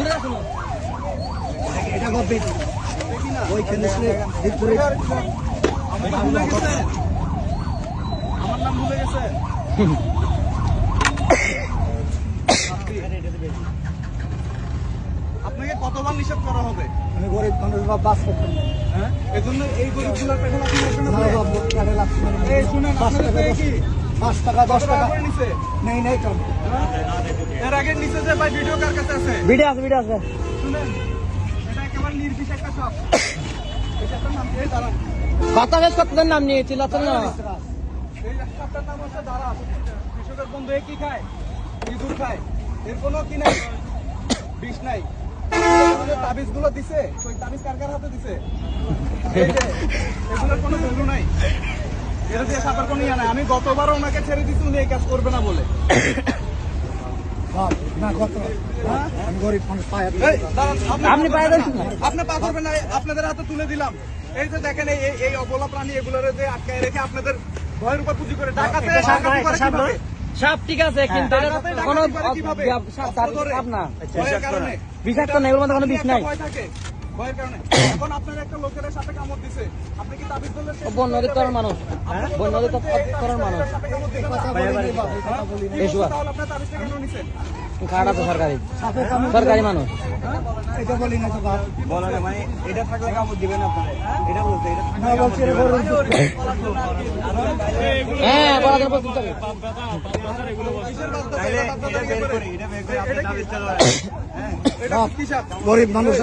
শোন, আমার নাম ভুলে আপনাকে কতবার নিষেধ করা হবে? আমি গরিব মানুষ বাপ বাস করতাম না। হ্যাঁ? এজন্য এই গরিবগুলোর পেটে লাগছে না। এই শুনেন আপনাদের কি? পাঁচ টাকা দশ টাকা। নেই নেই কাম হ্যাঁ? এর আগের নিচে যে ভাই ভিডিও কার কাছে আছে? ভিডিও আছে ভিডিও আছে। শুনেন এটা একেবারে নির্বিষ একটা সব এটা একটা নাম এই দাঁড়ান। কথা বেশ কতজন নাম নিয়ে চিল্লাচ্ছেন না এই রাস্তাটার নাম হচ্ছে কৃষকের বন্ধু কি খায়? ইঁদুর খায়। এর কোনো কি নাই? বিষ নাই। তাবিজগুলো দিছে? ওই তাবিজ কার কার হাতে দিছে? এগুলোর কোনো ভ্যালু নাই। এর দিয়ে সাপের কোনো ইয়ে নাই। আমি গতবার ওনাকে ছেড়ে দিছি উনি এই কাজ করবে না বলে। হ্যাঁ? আপনি পা ধরবেন না আপনাদের হাতে তুলে দিলাম। এই যে দেখেন এই অবলা প্রাণী এগুলোর যে আটকায় রেখে আপনাদের ভয়ের উপর পুঁজি করে ডাকাতে সাপ এটা ঠিক আছে কিন্তু এটা ডাকাতে ডাকাতি কোনো সাপ না। বিষাক্ত না এগুলোর মধ্যে কোনো বিষ নাই। ভয়ের কারণে। এখন আপনার একটা লোকের সাথে কামড় দিছে। আপনি কি তাবিজ ধরলে সে- বন মানুষ। বন নদীর তরণ মানুষ। সাপে কামড় দিবে না? কথা বলিনি বাপ এই কথা বলিনি কি এই শুয়া। তাহলে আপনার তাবিজটা কেন নিছেন? খাড়া তো সরকারি। সরকারি মানুষ। এটা বলি না তো বাপ। বলা মানে এটা থাকলে কামড় দিবেন আপনারা? এটা বলতে এটা না বলছি রে গরিব হ্যাঁ বলা যাবে প্রস্তুত থাকে কিসের বার্তা দেয়? এটা বার্তা বের করে। এটা কি? এটা বাপ কি সাপ? গরিব মানুষ।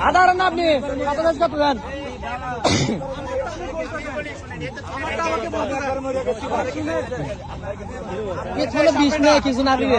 আধার না আপনি কত বিষ নেই কিছু না দিবে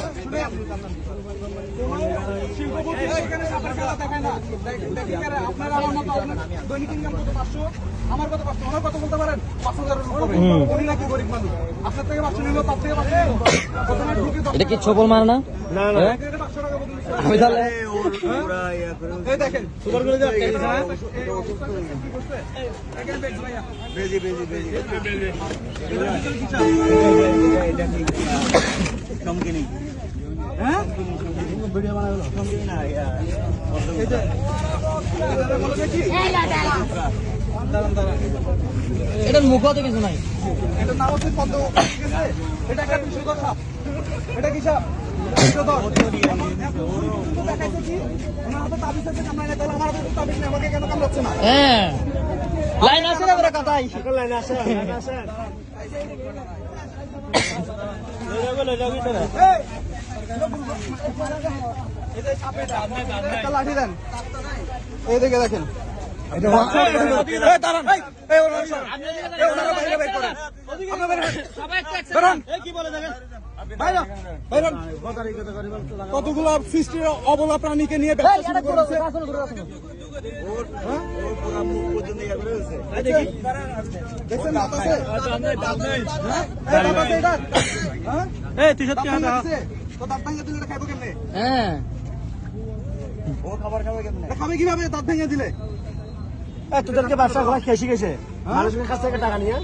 এখানে আমার কত পাঁচশো ওনার কত বলতে পারেন পাঁচ হাজারের উনি নাকি গরিব মানুষ আপনার থেকে পাঁচশো নিল তার থেকে পাঁচশো এটা কি ছবল মার না না না হ্যাঁ? আমি তাহলে এই দেখেন সুপার করে যাও এই অবস্থা কি করছে? এখানে বেচ ভাইয়া। হ্যাঁ? এই যে, এটারে বলে দেখি। দাঁড়ান, দাঁড়ান। এটার মুখ তো কিছু নাই এটার নাম হচ্ছে পদ্ম ঠিক আছে এটা একটা বিষধর সাপ এটা কি সাপ হাতে তাবিজ আছে, না, না? হ্যাঁ লাইন আছে লাইন আসে লাঠি দেন। এই দিকে দেখেন? হন। কতগুলো সৃষ্টির অবলা প্রাণীকে নিয়ে করেছে? দেখছেন আছে? হ্যাঁ? হ্যাঁ? তুই সত্যি? তো দাঁত দিলে এটা খাইবো কেমনে? হ্যাঁ। খাবে কীভাবে? দাঁত দিলে। তোদেরকে ব্যবসা করা খেয়ে শিখেছে। মানুষের কাছ থেকে টাকা নিয়ে।